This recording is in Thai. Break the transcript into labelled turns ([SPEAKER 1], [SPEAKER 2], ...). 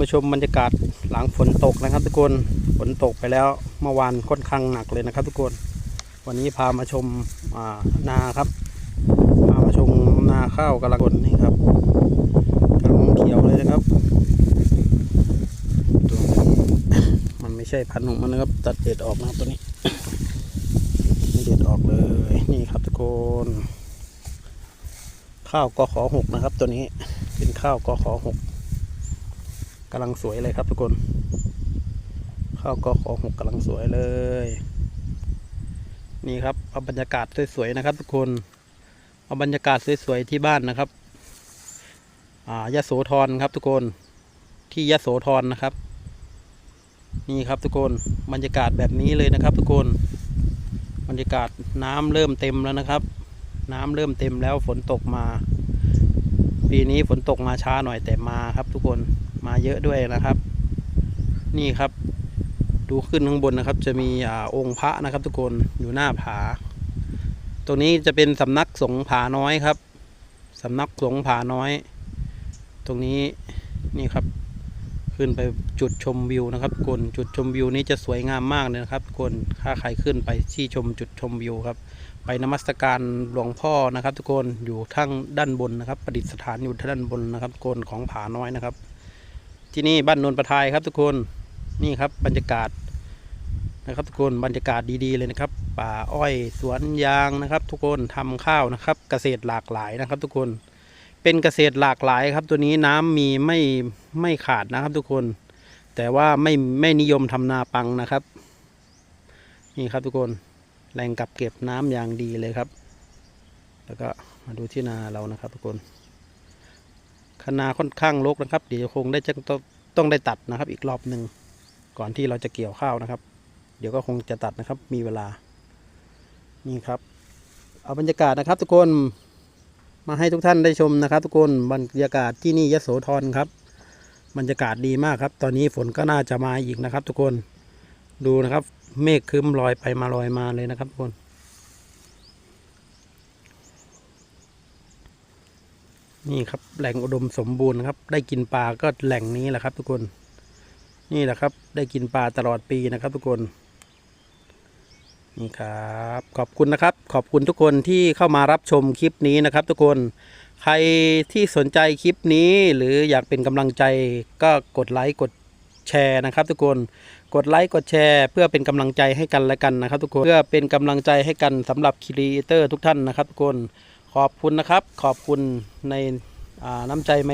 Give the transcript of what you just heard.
[SPEAKER 1] มาชมบรรยากาศหลังฝนตกนะครับ ทุกคนฝนตกไปแล้วเมื่อวานค่อนข้างหนักเลยนะครับ ทุกคน วันนี้พามาชมานาครับ พามาชมนาข้าวกำลังนี่ครับกำลังเขียวเลยนะครับตัวนี้มันไม่ใช่พันธุ์ของมันนะครับ ตัดเด็ดออกนะครับตัวนี้ไม่เด็ดออกเลยนี่ครับทุกคน ข้าวกขอหกนะครับ ตัวนี้เป็นข้าวกขอหก กำลังสวยเลยครับทุกคน ข้าวกขอหกกำลังสวยเลย นี่ครับเอาบรรยากาศสวยๆนะครับ ทุกคนเอาบรรยากาศสวยๆที่บ้านนะครับ อ่ายโสธรครับ ทุกคนที่ยโสธรนะครับ นี่ครับทุกคนบรรยากาศแบบนี้เลยนะครับ ทุกคนบรรยากาศน้ำเริ่มเต็มแล้วนะครับ น้ำเริ่มเต็มแล้วฝนตกมา ปีนี้ฝนตกมาช้าหน่อยแต่มาครับ ทุกคนมาเยอะด้วยนะครับ นี่ครับ ดูขึ้นข้างบนนะครับ จะมีอองค์พระนะครับ ทุกคนอยู่หน้าผา ตรงนี้จะเป็นสำนักสงฆ์ผาน้อยครับสำนักสงฆ์ผาน้อย ตรงนี้นี่ครับ ขึ้นไปจุดชมวิวนะครับทุกคนจุดชมวิวนี้จะสวยงามมากเลยนะครับทุกคนถ้าใครขึ้นไปที่ชมจุดชมวิวครับ ไปนมัสการหลวงพ่อนะครับ ทุกคนอยู่ทั้งด้านบนนะครับ ประดิษฐานอยู่ทางด้านบนนะครับทุกคนของผาน้อยนะครับ ที่นี่บ้านนนประทายครับทุกคนนี่ครับบรรยากาศนะครับทุกคนบรรยากาศดีๆเลยนะครับ ป่าอ้อยสวนยางนะครับ ทุกคนทำข้าวนะครับ เกษตรหลากหลายนะครับ ทุกคน เป็นเกษตรหลากหลายครับตัวนี้น้ำมีไม่ไม่ขาดนะครับทุกคน แต่ว่าไม่ไม่นิยมทำนาปังนะครับ นี่ครับทุกคนแหล่งกักเก็บน้ำอย่างดีเลยครับ แล้วก็มาดูที่นาเรานะครับ ทุกคนคนาค่อนข้างรกนะครับ เดี๋ยวคงได้จะต้องต้องได้ตัดนะครับ อีกรอบหนึ่งก่อนที่เราจะเกี่ยวข้าวนะครับ เดี๋ยวก็คงจะตัดนะครับ มีเวลานี่ครับ เอาบรรยากาศนะครับ ทุกคน มาให้ทุกท่านได้ชมนะครับ ทุกคนบรรยากาศที่นี่ยโสธรครับ บรรยากาศดีมากครับ ตอนนี้ฝนก็น่าจะมาอีกนะครับ ทุกคนดูนะครับ เมฆครึ้มลอยไปมาลอยมาเลยนะครับทุกคนนี่ครับแหล่งอุดมสมบูรณ์ครับ ได้กินปลาก็แหล่งนี้แหละครับ ทุกคน นี่แหละครับ ได้กินปลาตลอดปีนะครับ ทุกคน นี่ครับขอบคุณนะครับ ขอบคุณทุกคนที่เข้ามารับชมคลิปนี้นะครับทุกคนใครที่สนใจคลิปนี้หรืออยากเป็นกำลังใจก็กดไลค์กดแชร์นะครับทุกคนกดไลค์กดแชร์ เพื่อเป็นกำลังใจให้กันและกันนะครับ ทุกคนเพื่อเป็นกำลังใจให้กันสำหรับครีเอเตอร์ทุกท่านนะครับ ทุกคนขอบคุณนะครับ ขอบคุณในน้ำใจไม